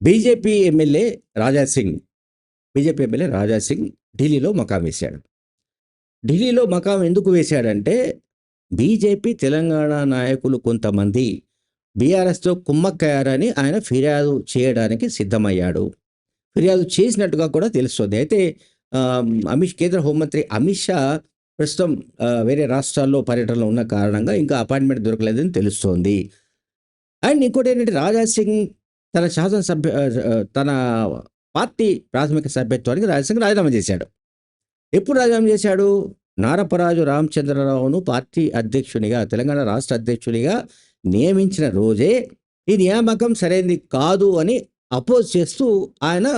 BJP MLA Raja Singh BJP MLA Raja Singh ఢిల్లీలో మకాం వేశాడు. ఢిల్లీలో మకాం ఎందుకు వేశాడంటే బీజేపీ తెలంగాణ నాయకులు కొంతమంది బీఆర్ఎస్తో కుమ్మక్కయ్యారని ఆయన ఫిర్యాదు చేయడానికి సిద్ధమయ్యాడు. ఫిర్యాదు చేసినట్టుగా కూడా తెలుస్తుంది. అయితే అమిత్ కేంద్ర హోంమంత్రి అమిత్ షా ప్రస్తుతం వేరే రాష్ట్రాల్లో పర్యటనలో ఉన్న కారణంగా ఇంకా అపాయింట్మెంట్ దొరకలేదని తెలుస్తోంది. అండ్ ఇంకోటి ఏంటంటే రాజా సింగ్ తన శాసనసభ్య తన పార్టీ ప్రాథమిక సభ్యత్వానికి రాజా రాజీనామా చేశాడు. ఎప్పుడు రాజీనామా చేశాడు? నారపరాజు రామచంద్రరావును పార్టీ అధ్యక్షునిగా తెలంగాణ రాష్ట్ర అధ్యక్షునిగా నియమించిన రోజే ఈ నియామకం సరైనది కాదు అని అపోజ్ చేస్తూ ఆయన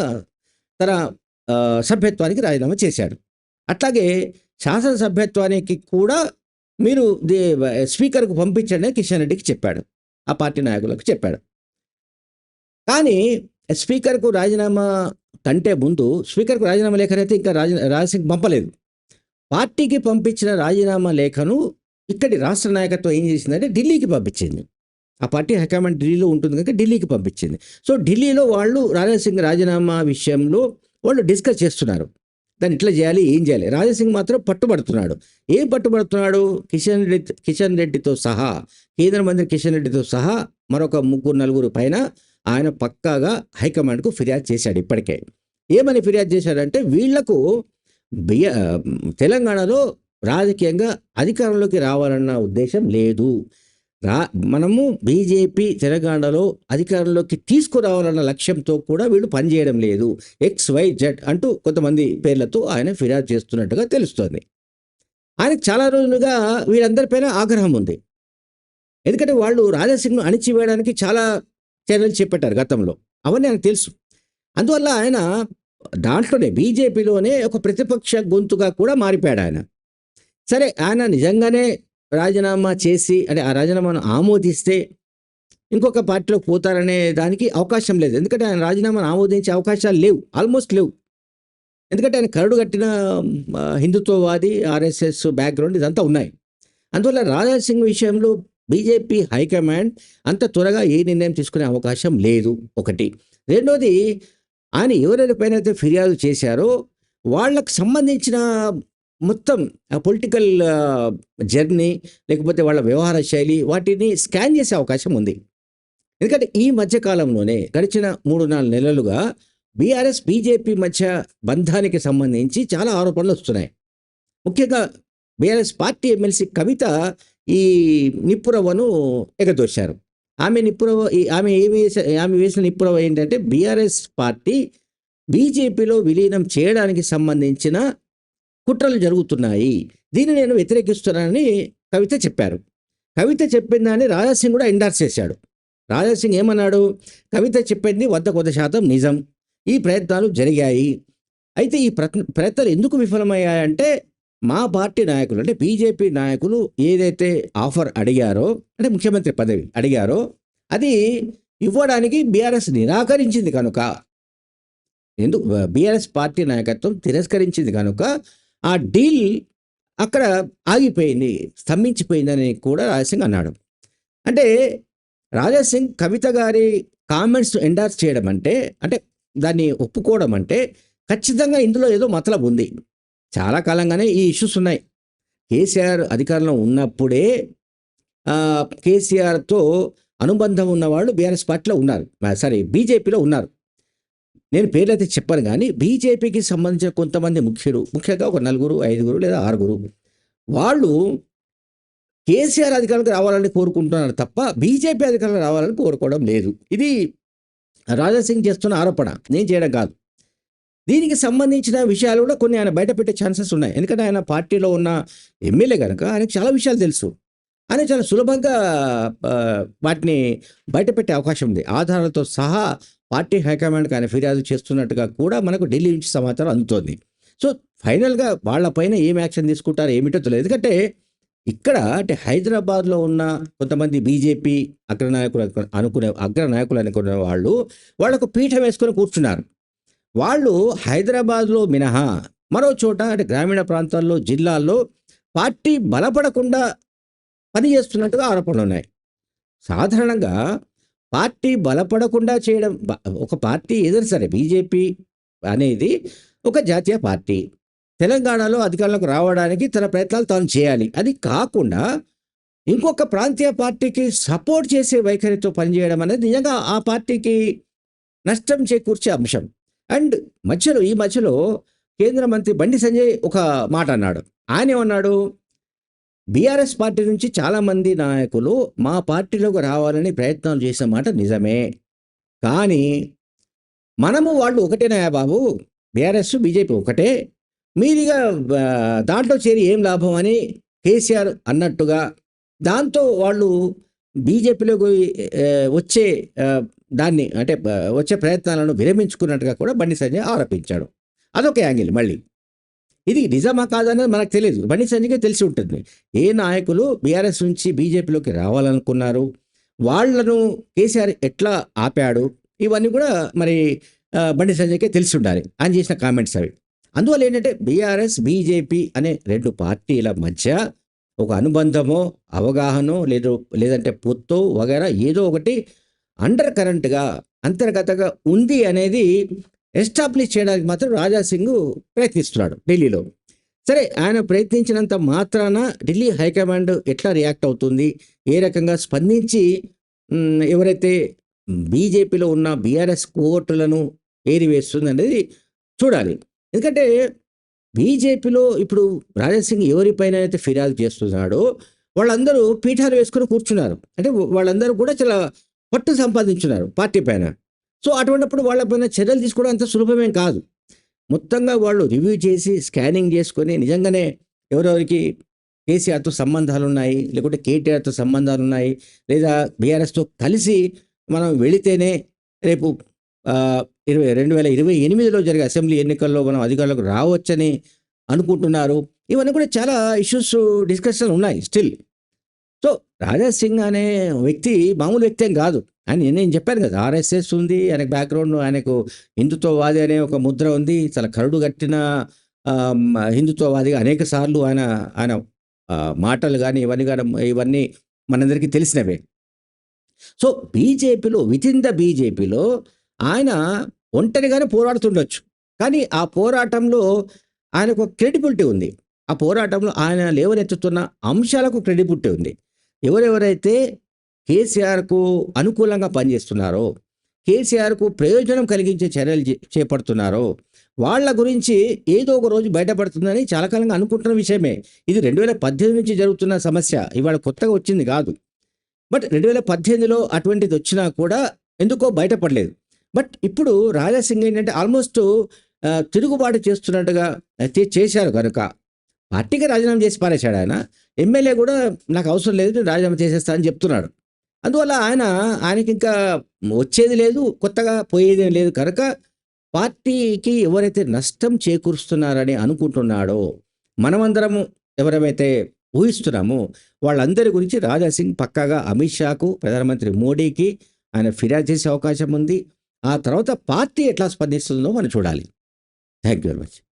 తన సభ్యత్వానికి రాజీనామా చేశాడు. అట్లాగే శాసనసభ్యత్వానికి కూడా మీరు స్పీకర్కు పంపించండి కిషన్ రెడ్డికి చెప్పాడు. ఆ పార్టీ నాయకులకు చెప్పాడు. కానీ స్పీకర్కు రాజీనామా కంటే ముందు స్పీకర్కు రాజీనామా లేఖనైతే ఇంకా రాజ రాజసింగ్ పంపలేదు. పార్టీకి పంపించిన రాజీనామా లేఖను ఇక్కడి రాష్ట్ర నాయకత్వం ఏం చేసిందంటే ఢిల్లీకి పంపించింది. ఆ పార్టీ హైకమాండ్ ఢిల్లీలో ఉంటుంది కనుక ఢిల్లీకి పంపించింది. సో ఢిల్లీలో వాళ్ళు రాజాసింగ్ రాజీనామా విషయంలో వాళ్ళు డిస్కస్ చేస్తున్నారు. దాన్ని ఇట్లా చేయాలి ఏం చేయాలి? రాజాసింగ్ మాత్రం పట్టుబడుతున్నాడు. ఏం పట్టుబడుతున్నాడు? కిషన్ రెడ్డి కిషన్ రెడ్డితో సహా కేంద్ర మంత్రి కిషన్ రెడ్డితో సహా మరొక ముగ్గురు నలుగురు పైన ఆయన పక్కాగా హైకమాండ్కు ఫిర్యాదు చేశాడు ఇప్పటికే. ఏమని ఫిర్యాదు చేశాడంటే వీళ్ళకు బియ తెలంగాణలో రాజకీయంగా అధికారంలోకి రావాలన్న ఉద్దేశం లేదు. రా మనము బీజేపీ తెలంగాణలో అధికారంలోకి తీసుకురావాలన్న లక్ష్యంతో కూడా వీళ్ళు పనిచేయడం లేదు. ఎక్స్ వై జెడ్ అంటూ కొంతమంది పేర్లతో ఆయన ఫిర్యాదు చేస్తున్నట్టుగా తెలుస్తోంది. ఆయనకు చాలా రోజులుగా వీళ్ళందరిపైన ఆగ్రహం ఉంది. ఎందుకంటే వాళ్ళు రాజాసింగ్ను అణిచివేయడానికి చాలా చర్యలు చేపట్టారు గతంలో. అవన్నీ ఆయనకు తెలుసు. అందువల్ల ఆయన దాంట్లోనే బీజేపీలోనే ఒక ప్రతిపక్ష గొంతుగా కూడా మారిపోయాడు ఆయన. సరే ఆయన నిజంగానే రాజీనామా చేసి అంటే ఆ రాజీనామాను ఆమోదిస్తే ఇంకొక పార్టీలోకి పోతారనే దానికి అవకాశం లేదు. ఎందుకంటే ఆయన రాజీనామాను ఆమోదించే అవకాశాలు లేవు. ఆల్మోస్ట్ లేవు. ఎందుకంటే ఆయన కరడు కట్టిన హిందుత్వవాది ఆర్ఎస్ఎస్ బ్యాక్గ్రౌండ్ ఇదంతా ఉన్నాయి. అందువల్ల రాజా సింగ్ విషయంలో బీజేపీ హైకమాండ్ అంత త్వరగా ఏ నిర్ణయం తీసుకునే అవకాశం లేదు. ఒకటి. రెండోది ఆయన ఎవరెవరిపైన అయితే ఫిర్యాదు చేశారో వాళ్ళకు సంబంధించిన మొత్తం పొలిటికల్ జర్నీ లేకపోతే వాళ్ళ వ్యవహార శైలి వాటిని స్కాన్ చేసే అవకాశం ఉంది. ఎందుకంటే ఈ మధ్యకాలంలోనే గడిచిన మూడు నాలుగు నెలలుగా బీఆర్ఎస్ బీజేపీ మధ్య బంధానికి సంబంధించి చాలా ఆరోపణలు వస్తున్నాయి. ముఖ్యంగా బీఆర్ఎస్ పార్టీ ఎమ్మెల్సీ కవిత ఈ నిప్పురవ్వను ఎగదోశారు. ఆమె నిప్పురవ ఈ- ఆమె ఏమి ఆమె వేసిన నిప్పురవ ఏంటంటే బీఆర్ఎస్ పార్టీ బీజేపీలో విలీనం చేయడానికి సంబంధించిన కుట్రలు జరుగుతున్నాయి. దీన్ని నేను వ్యతిరేకిస్తున్నానని కవిత చెప్పారు. కవిత చెప్పిన దాన్ని రాజాసింగ్ కూడా ఎండార్స్ చేశాడు. రాజాసింగ్ ఏమన్నాడు? కవిత చెప్పింది వద్ద కొంత శాతం నిజం. ఈ ప్రయత్నాలు జరిగాయి. అయితే ఈ ప్రయత్నాలు ఎందుకు విఫలమయ్యాయంటే మా పార్టీ నాయకులు అంటే బీజేపీ నాయకులు ఏదైతే ఆఫర్ అడిగారో అంటే ముఖ్యమంత్రి పదవి అడిగారో అది ఇవ్వడానికి బీఆర్ఎస్ నిరాకరించింది కనుక ఎందుకు? బీఆర్ఎస్ పార్టీ నాయకత్వం తిరస్కరించింది కనుక ఆ డీల్ అక్కడ ఆగిపోయింది స్తంభించిపోయిందని కూడా రాజసింగ్ అన్నాడు. అంటే రాజాసింగ్ కవిత గారి కామెంట్స్ ఎండార్స్ చేయడం అంటే అంటే దాన్ని ఒప్పుకోవడం అంటే ఖచ్చితంగా ఇందులో ఏదో మతలబు ఉంది. చాలా కాలంగానే ఈ ఇష్యూస్ ఉన్నాయి. కేసీఆర్ అధికారంలో ఉన్నప్పుడే కేసీఆర్తో అనుబంధం ఉన్నవాళ్ళు బీఆర్ఎస్ పార్టీలో ఉన్నారు. సారీ బీజేపీలో ఉన్నారు. నేను పేర్లు అయితే చెప్పను కానీ బీజేపీకి సంబంధించిన కొంతమంది ముఖ్యులు ముఖ్యంగా ఒక నలుగురు ఐదుగురు లేదా ఆరుగురు వాళ్ళు కేసీఆర్ అధికారులకు రావాలని కోరుకుంటున్నారు తప్ప బీజేపీ అధికారులకు రావాలని కోరుకోవడం లేదు. ఇది రాజాసింగ్ చేస్తున్న ఆరోపణ. నేను చేయడం కాదు. దీనికి సంబంధించిన విషయాలు కూడా కొన్ని ఆయన బయట పెట్టే ఛాన్సెస్ ఉన్నాయి. ఎందుకంటే ఆయన పార్టీలో ఉన్న ఎమ్మెల్యే కనుక ఆయనకు చాలా విషయాలు తెలుసు. ఆయన చాలా సులభంగా వాటిని బయట పెట్టే అవకాశం ఉంది. ఆధారాలతో సహా పార్టీ హైకమాండ్కి ఆయన ఫిర్యాదు చేస్తున్నట్టుగా కూడా మనకు ఢిల్లీ నుంచి సమాచారం అందుతోంది. సో ఫైనల్గా వాళ్ళపైన ఏం యాక్షన్ తీసుకుంటారో ఏమిటో తెలియదు. ఎందుకంటే ఇక్కడ అంటే హైదరాబాద్లో ఉన్న కొంతమంది బీజేపీ అగ్ర నాయకులు అనుకునే అగ్ర నాయకులు అనుకునే వాళ్ళు వాళ్ళకు పీఠం వేసుకొని కూర్చున్నారు. వాళ్ళు హైదరాబాద్లో మినహా మరో చోట అంటే గ్రామీణ ప్రాంతాల్లో జిల్లాల్లో పార్టీ బలపడకుండా పనిచేస్తున్నట్టుగా ఆరోపణలు ఉన్నాయి. సాధారణంగా పార్టీ బలపడకుండా చేయడం ఒక పార్టీ ఏదైనా సరే బీజేపీ అనేది ఒక జాతీయ పార్టీ. తెలంగాణలో అధికారంలోకి రావడానికి తన ప్రయత్నాలు తాను చేయాలి. అది కాకుండా ఇంకొక ప్రాంతీయ పార్టీకి సపోర్ట్ చేసే వైఖరితో పనిచేయడం అనేది నిజంగా ఆ పార్టీకి నష్టం చేకూర్చే అంశం. అండ్ మధ్యలో ఈ మధ్యలో కేంద్ర మంత్రి బండి సంజయ్ ఒక మాట అన్నాడు. ఆయన ఏమన్నాడు? బీఆర్ఎస్ పార్టీ నుంచి చాలామంది నాయకులు మా పార్టీలోకి రావాలని ప్రయత్నాలు చేసిన మాట నిజమే. కానీ మనము వాళ్ళు ఒకటేనా బాబు? బీఆర్ఎస్ బీజేపీ ఒకటే. మీదిగా దాంట్లో చేరి ఏం లాభం అని కేసీఆర్ అన్నట్టుగా దాంతో వాళ్ళు బీజేపీలోకి వచ్చే దాన్ని అంటే వచ్చే ప్రయత్నాలను విరమించుకున్నట్టుగా కూడా బండి సంజయ్ ఆరోపించాడు. అదొక యాంగిల్ మళ్ళీ. ఇది నిజమా కాదనేది మనకు తెలియదు. బండి సంజయ్కే తెలిసి ఉంటుంది. ఏ నాయకులు బీఆర్ఎస్ నుంచి బీజేపీలోకి రావాలనుకున్నారు? వాళ్ళను కేసీఆర్ ఎట్లా ఆపాడు? ఇవన్నీ కూడా మరి బండి సంజయ్కే తెలిసి ఉండాలి. ఆయన చేసిన కామెంట్స్ అవి. అందువల్ల ఏంటంటే బీఆర్ఎస్ బీజేపీ అనే రెండు పార్టీల మధ్య ఒక అనుబంధమో అవగాహనో లేదు లేదంటే పొత్తు వగేరా ఏదో ఒకటి అండర్ కరెంట్గా అంతర్గతంగా ఉంది అనేది ఎస్టాబ్లిష్ చేయడానికి మాత్రం రాజా సింగ్ ప్రయత్నిస్తున్నాడు ఢిల్లీలో. సరే ఆయన ప్రయత్నించినంత మాత్రాన ఢిల్లీ హైకమాండ్ ఎట్లా రియాక్ట్ అవుతుంది? ఏ రకంగా స్పందించి ఎవరైతే బీజేపీలో ఉన్న బీఆర్ఎస్ కోర్టులను ఏరివేస్తుంది అనేది చూడాలి. ఎందుకంటే బీజేపీలో ఇప్పుడు రాజేష్ సింగ్ ఎవరిపైన అయితే ఫిర్యాదు చేస్తున్నాడో వాళ్ళందరూ పీఠాలు వేసుకొని కూర్చున్నారు. అంటే వాళ్ళందరూ కూడా చాలా పట్టు సంపాదించున్నారు పార్టీ పైన. సో అటువంటిప్పుడు వాళ్ళపైన చర్యలు తీసుకోవడం అంత సులభమేం కాదు. మొత్తంగా వాళ్ళు రివ్యూ చేసి స్కానింగ్ చేసుకొని నిజంగానే ఎవరెవరికి కేసీఆర్తో సంబంధాలు ఉన్నాయి లేకుంటే కేటీఆర్తో సంబంధాలు ఉన్నాయి లేదా బీఆర్ఎస్తో కలిసి మనం వెళితేనే రేపు ఇరవై రెండు వేల ఇరవై ఎనిమిదిలో జరిగే అసెంబ్లీ ఎన్నికల్లో మనం అధికారులకు రావచ్చని అనుకుంటున్నారు. ఇవన్నీ కూడా చాలా ఇష్యూస్ డిస్కషన్ ఉన్నాయి స్టిల్. సో రాజా సింగ్ అనే వ్యక్తి మామూలు వ్యక్తి ఏం కాదు. ఆయన నేను చెప్పాను కదా ఆర్ఎస్ఎస్ ఉంది ఆయనకు బ్యాక్గ్రౌండ్ ఆయనకు హిందుత్వవాది అనే ఒక ముద్ర ఉంది చాలా కరుడు కట్టిన హిందుత్వవాదిగా అనేక సార్లు ఆయన ఆయన మాటలు కానీ ఇవన్నీ కానీ ఇవన్నీ మనందరికీ తెలిసినవే. సో బీజేపీలో విత్ ఇన్ ద బీజేపీలో ఆయన ఒంటరిగానే పోరాడుతుండొచ్చు. కానీ ఆ పోరాటంలో ఆయనకు క్రెడిబిలిటీ ఉంది. ఆ పోరాటంలో ఆయన లేవనెత్తుతున్న అంశాలకు క్రెడిబిలిటీ ఉంది. ఎవరెవరైతే కేసీఆర్కు అనుకూలంగా పనిచేస్తున్నారో కేసీఆర్కు ప్రయోజనం కలిగించే చర్యలు చే- చేపడుతున్నారో వాళ్ళ గురించి ఏదో ఒక రోజు బయటపడుతుందని చాలా కాలంగా అనుకుంటున్న విషయమే. ఇది రెండు వేల పద్దెనిమిది నుంచి జరుగుతున్న సమస్య. ఇవాళ కొత్తగా వచ్చింది కాదు. బట్ రెండు వేల పద్దెనిమిదిలో అటువంటిది వచ్చినా కూడా ఎందుకో బయటపడలేదు. బట్ ఇప్పుడు రాజాసింగ్ ఏంటంటే ఆల్మోస్ట్ తిరుగుబాటు చేస్తున్నట్టుగా అయితే చేశారు కనుక. పార్టీకి రాజీనామా చేసి పారేశాడు ఆయన. ఎమ్మెల్యే కూడా నాకు అవసరం లేదు నేను రాజీనామా చేసేస్తా అని చెప్తున్నాడు. అందువల్ల ఆయన ఆయనకి ఇంకా వచ్చేది లేదు కొత్తగా పోయేది లేదు కనుక పార్టీకి ఎవరైతే నష్టం చేకూరుస్తున్నారని అనుకుంటున్నాడో మనమందరము ఎవరైతే ఊహిస్తున్నామో వాళ్ళందరి గురించి రాజాసింగ్ పక్కాగా అమిత్ షాకు ప్రధానమంత్రి మోడీకి ఆయన ఫిర్యాదు చేసే అవకాశం ఉంది. ఆ తర్వాత పార్టీ ఎట్లా స్పందిస్తుందో మనం చూడాలి. Thank you very much.